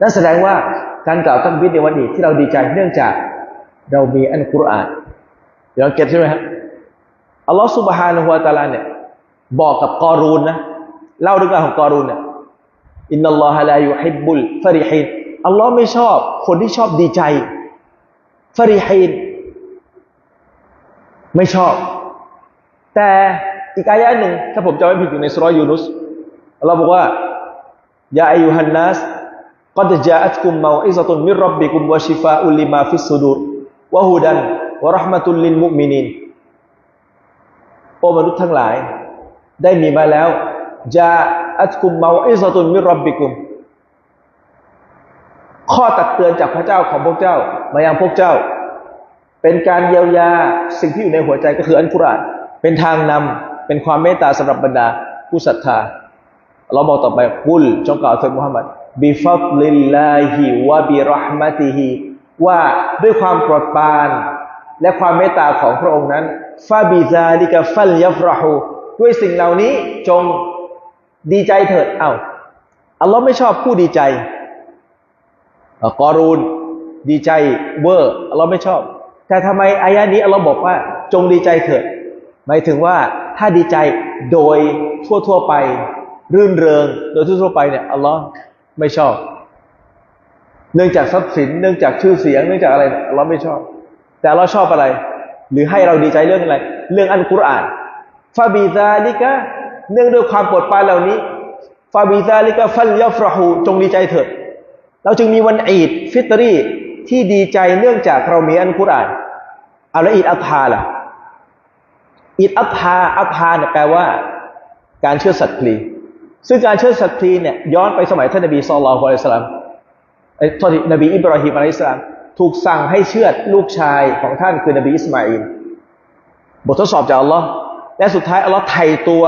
นั่นแสดงว่าการกล่าวตักบิดในวันอีดที่เราดีใจเนื่องจากเรามีอันกุรอานเดี๋ยวเราเก็ตใช่ไหมครับอัลลอฮฺสุบฮานะฮูวะตาลาเนี่ยบอกกับกอรูนนะเล่าเรื่องราวของกอรูนเนี่ยอินนัลลอฮะลายุฮิบบุลฟาริฮินอัลลอฮ์ไม่ชอบ คนที่ชอบดีใจฟาริฮินไม่ชอบ แต่อีกอายะหนึ่งถ้าผมจำไม่ผิดอยู่ในสุรยูนุสอัลลอฮ์บอกว่ายาอายุฮันนัส قد جاءتكم موعزة من ซตุนมิรับบิกุมวะชิฟาอุลิมาฟิสุดูรวะฮูดัโอ้มนุษย์ทั้งหลาย ได้มีมาแล้วจาอัตคุมมาอิซตุนมิรับบิกุม ข้อตักเตือนจากพระเจ้าของพวกเจ้า มายังพวกเจ้า เป็นการเยียวยาสิ่งที่อยู่ในหัวใจก็คืออันกุรานเป็นทางนำเป็นความเมตตาสำหรับบรรดาผู้ศรัทธาเราบอกต่อไปกุลจงกล่าวเถิดมุฮัมมัด บิฟัตลิลลาฮิวะบิรหมติฮิว่าด้วยความโปรดปราน และความเมตตาของพระองค์นั้นฟาบิซาลิกะฟัลยัฟรหูด้วยสิ่งเหล่านี้จงดีใจเถิดเอา้าอัลลอฮ์ไม่ชอบผู้ดีใจกอรูนดีใจเวอร์อัลลอฮ์ไม่ชอบ แต่ทำไมอายะนี้อัลลอฮ์บอกว่า จงดีใจเถิด หมายถึงว่าถ้าดีใจโดยทั่วๆไป รื่นเริง โดยทั่วๆไปเนี่ยอัลลอฮ์ ไม่ชอบ เนื่องจากทรัพย์สิน เนื่องจากชื่อเสียง เนื่องจากอะไรเราไม่ชอบ แต่เราชอบอะไร หรือให้เราดีใจเรื่องอะไร เรื่องอันกุรอานฟาบิซาลิกะเนื่องด้วยความปวดปานเหล่านี้ฟาบิซาลิกะฟัลยาฟรหูจงดีใจเถิด เราจึงมีวันอีดฟิตรีที่ดีใจเนื่องจากเรามีอันกุรอานเอาแล้วอีดอัลฮาล่ะอีดอัลฮาอัลฮาเนี่ยแปลว่า การเชื่อสัตย์พลี ซึ่งการเชิดสัตรีเนี่ยย้อนไปสมัยท่านนบีสุลต่านอะลัยสลามไอ้ทอดนบีอิบราฮิมอะลัยสลามถูกสั่งให้เชือดลูกชายของท่านคือนบีอิสมาอิลบททดสอบจากอัลลอฮ์และสุดท้ายอัลลอฮ์ไถ่ตัว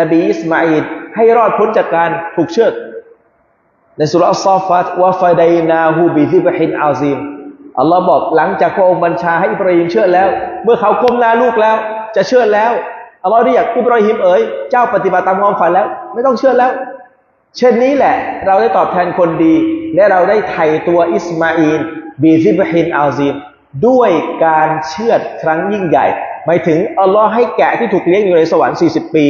นบีอิสมาอิลให้รอดพ้นจากการถูกเชือดในสุรอัลซอฟัตวะฟาดายนาฮูบิซิบฮินอาซิมอัลลอฮ์บอกหลังจากพระองค์บัญชาให้อิบราฮิมเชื่อแล้ว เมื่อเขาก้มหน้าลูกแล้ว จะเชื่อแล้ว อัลลอฮ์เรียกอิบราฮิมเอ๋ยเจ้าปฏิบัติตามความฝันแล้ว ไม่ต้องเชื่อแล้ว เช่นนี้แหละ เราได้ตอบแทนคนดี และเราได้ไถ่ตัวอิสมาอินบีซิบฮินอัลซีมด้วยการเชื่อครั้งยิ่งใหญ่หมายถึงอัลลอฮ์ให้แกะที่ถูกเลี้ยงอยู่ในสวรรค์ 40 ปี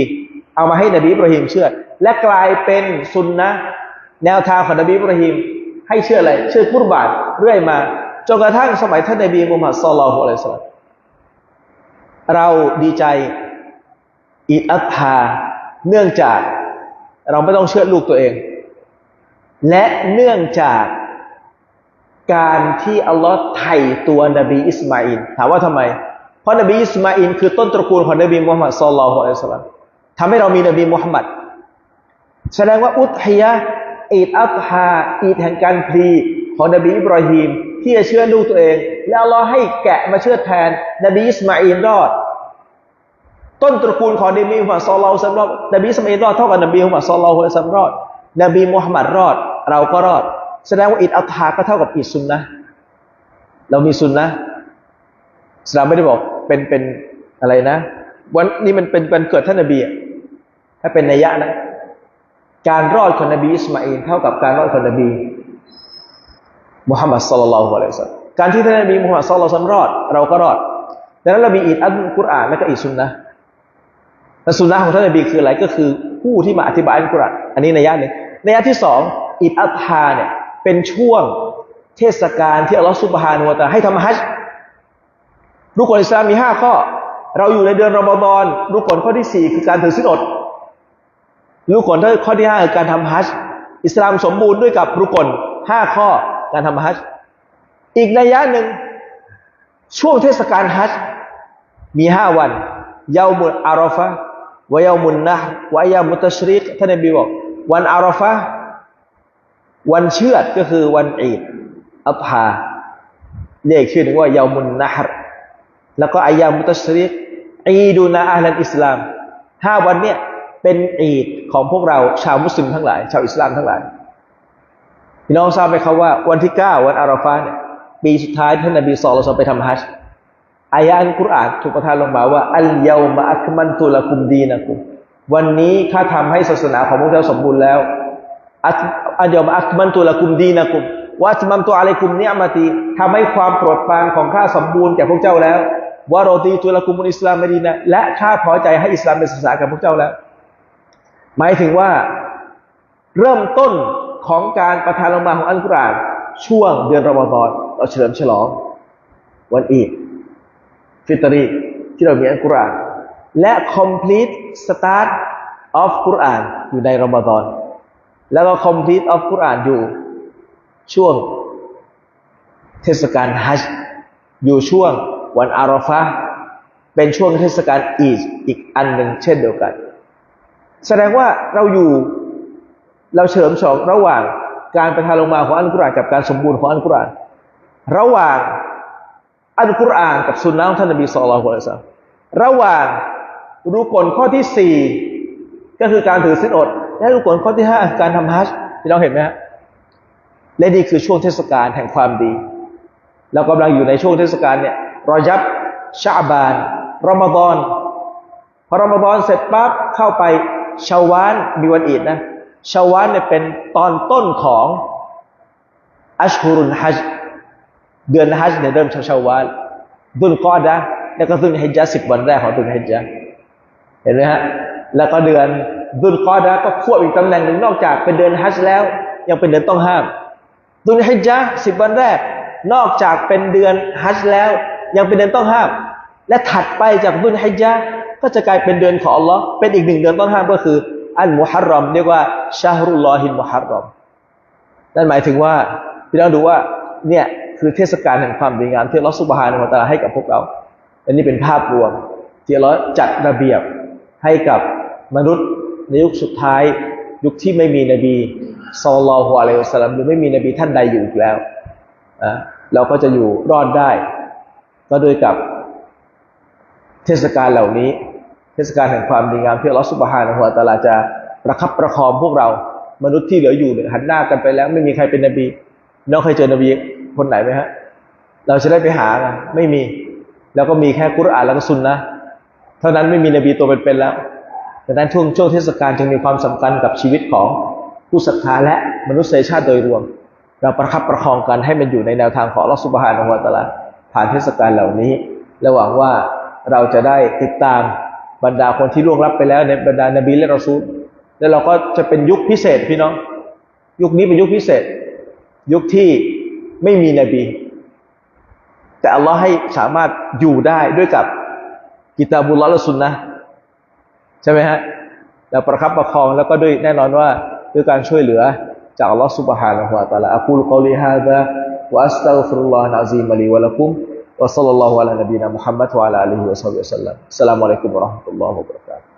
เอามาให้นบีอิบราฮิมเชื่อและกลายเป็นสุนนะแนวทางของนบีอิบราฮิมให้เชื่ออะไรเชื่อกุรบานเรื่อยมาจนกระทั่งสมัยท่านนบีมุฮัมมัดสุลลัลฮุอะลัยฮิสลามเราดีใจ อีดอัตฮาเนื่องจากเราไม่ต้องเชื่อลูกตัวเอง และเนื่องจากการที่อัลลอฮ์ไถ่ตัวนบีอิสมาอินถามว่าทำไม เพราะนบีอิสมาอินคือต้นตระกูลของนบีมุฮัมมัดสุลลัลฮุอะลัยฮิสลามทำให้เรามีนบีมุฮัมมัดแสดงว่าอุทฮิยะอีดอัตฮาอีดแห่งการพลีของนบีอิบราฮิมที่จะเชื่อลูกตัวเอง แล้วอัลลอฮ์ให้แกะมาเชื่อแทน นบีอิสมาอินรอด ต้นตระกูลของนบีมุฮัมมัดสุลลัลซัมรอดนบีสมัยรอดเท่ากับนบีมุฮัมมัดสุลลัลซัมรอดนบีมุฮัมมัดรอด เราก็รอด แสดงว่าอิดอัลฮาก็เท่ากับอิดซุนนะเรามีซุนนะสลามไม่ได้บอกเป็นเป็นอะไรนะ วันนี้มันเป็นวันเกิดท่านนบีถ้าเป็นนัยยะนะ การรอดของนบีอิสมาอินเท่ากับการรอดของนบีมุฮัมมัดสุลลัลฮุอะลัยฮิสซาลการที่ท่านนบีมุฮัมมัดสุลลัลซัมรอด เราก็รอดดังนั้นเรามีอิดอัลกุรอานและก็อิดซุนนะ แต่สุนนะของท่านนบีคืออะไรก็คือผู้ที่มาอธิบายอัลกุรอานอันนี้ในยะหนึ่งในยะที่สองอิดอัลฮาเนี่ยเป็นช่วงเทศกาลที่อัลลอฮฺสุบฮานุวะตาให้ทำฮัจญ์รุกลอิสลามมีห้าข้อ เราอยู่ในเดือนรอมฎอนรุกลข้อที่สี่คือการถือศีลอดรุกลข้อที่ห้าคือการทำฮัจญ์อิสลามสมบูรณ์ด้วยกับรุกลห้าข้อการทำฮัจญ์อีกในยะหนึ่งช่วงเทศกาลฮัจญ์มีห้าวันเยามุลอารอฟะ วายามุนนะวายามุตชริกท่านนบีบอก วันอารอฟะวันเชือดก็คือวันอีดอัภาเรียกชื่อนึ่งว่ายามุนนะฮ์แล้วก็อายามุตชริกอีดูนาอัลลอิสลามห้าวันเนี่ยเป็นอีดของพวกเราชาวมุสลิมทั้งหลาย ชาวอิสลามทั้งหลายพี่น้องทราบไหมครับว่าวันที่เก้าวันอารอฟะเนี่ยปีสุดท้ายท่านนบีสอลเราไปทำฮัจญ์ อายะอัลกุรอานถูกประทานลงมาว่าอัลยามะอัคมันตุลกุมดีนะกุมวันนี้ข้าทำให้ศาสนาของพวกเจ้าสมบูรณ์แล้วอัตอันยอมอัตมันตุละกุมดีนะกุมวัตมัมตุอะลัยกุมเนียมาตีทำให้ความโปรดปรานของข้าสมบูรณ์แก่พวกเจ้าแล้ววะโรตีตุละกุมุลอิสลามมดีนะและข้าพอใจให้อิสลามเป็นศาสนาแกับพวกเจ้าแล้ว หมายถึงว่าเริ่มต้นของการประทานลงมาของอัลกุรอานช่วงเดือนรอมฎอนเราเฉลิมฉลองวันอีด ฟิตรีที่เรามีอัลกุรอานและ complete start of กุรอานอยู่ในรอมฎอนแล้วก็ complete of กุรอานอยู่ช่วงเทศกาลฮัจญ์อยู่ช่วงวันอาราฟะเป็นช่วงเทศกาลอีดอีกอันหนึ่งเช่นเดียวกัน แสดงว่าเราอยู่เราเฉลิมฉลองระหว่างการประทานลงมาของอัลกุรอานกับการสมบูรณ์ของอัลกุรอานระหว่าง อัลกุรอานกับสุนนะของท่านนบีสุลต่านละระหว่างรุกลข้อที่สี่ก็คือการถือศีลอด และรุกลข้อที่ห้าการทำฮัจญ์ที่เราเห็นไหมฮะและนี่คือช่วงเทศกาลแห่งความดีเรากำลังอยู่ในช่วงเทศกาลเนี่ยรอยับชาบานรอมฎอนพอรอมฎอนเสร็จปั๊บเข้าไปชาวานมีวันอีดนะชาวานเนี่ยเป็นตอนต้นของอัชฮุรุนฮัจ เดือนฮัจเนี่ยเริ่มชาวชาวานดุลกอดะแล้วก็ดุลฮิจญะสิบวันแรกของดุลฮิจญะเห็นไหมฮะแล้วก็เดือนดุลกอดะก็ควบอีกตำแหน่งหนึ่งนอกจากเป็นเดือนฮัจแล้ว ยังเป็นเดือนต้องห้ามดุลฮิจญะสิบวันแรก นอกจากเป็นเดือนฮัจแล้ว ยังเป็นเดือนต้องห้าม และถัดไปจากดุลฮิจญะก็จะกลายเป็นเดือนของอัลลอฮ์เป็นอีกหนึ่งเดือนต้องห้ามก็คือ อัลมุฮัรรอมเรียกว่าชาฮรุลลอฮินมุฮัรรอมนั่นหมายถึงว่าพี่น้องดูว่าเนี่ย คือเทศกาลแห่งความดีงามที่อัลลอฮ์สุบฮานะฮูวะตะอาลาให้กับพวกเรา อันนี้เป็นภาพรวมที่อัลลอฮ์จัดระเบียบให้กับมนุษย์ในยุคสุดท้าย ยุคที่ไม่มีนบีซอลลอฮุอะลัยฮิวสลลัมหรือไม่มีนบีท่านใดอยู่อีกแล้วนะเราก็จะอยู่รอดได้ ก็โดยกับเทศกาลเหล่านี้ เทศกาลแห่งความดีงามที่อัลลอฮฺสุบฮานะฮุวาตาลาจะประคับประคองพวกเรา มนุษย์ที่เหลืออยู่เนี่ยหันหน้ากันไปแล้ว ไม่มีใครเป็นนบีน้องเคยเจอนบี คนไหนไหมฮะ เราจะได้ไปหาไงไม่มี แล้วก็มีแค่กุรอานแล้วก็ซุนนะเท่านั้นไม่มีนบีตัวเป็นๆแล้วดังนั้นช่วงช่วงเทศกาลจึงมีความสำคัญกับชีวิตของผู้ศรัทธาและมนุษยชาติโดยรวม เราประคับประคองกันให้มันอยู่ในแนวทางของอัลอสุบฮานะฮุวตาลาผ่านเทศกาลเหล่านี้และหวังว่าเราจะได้ติดตามบรรดาคนที่ล่วงลับไปแล้วในบรรดานบีและรอซูลแล้วเราก็จะเป็นยุคพิเศษพี่น้อง ยุคนี้เป็นยุคพิเศษ ยุคที่ ไม่มีนบี แต่อัลลอฮ์ให้สามารถอยู่ได้ด้วยกับกิตาบุลลอฮ์และสุนนะใช่ไหมฮะแล้วประคับประคองแล้วก็ด้วยแน่นอนว่าด้วยการช่วยเหลือจากอัลลอฮ์ سبحانه และ تعالى أقول قولي هذا وأستغفر الله العظيم لي ولكم وصلى الله على نبينا محمد وعلى آله وصحبه وسلم السلام عليكم ورحمة الله وبركاته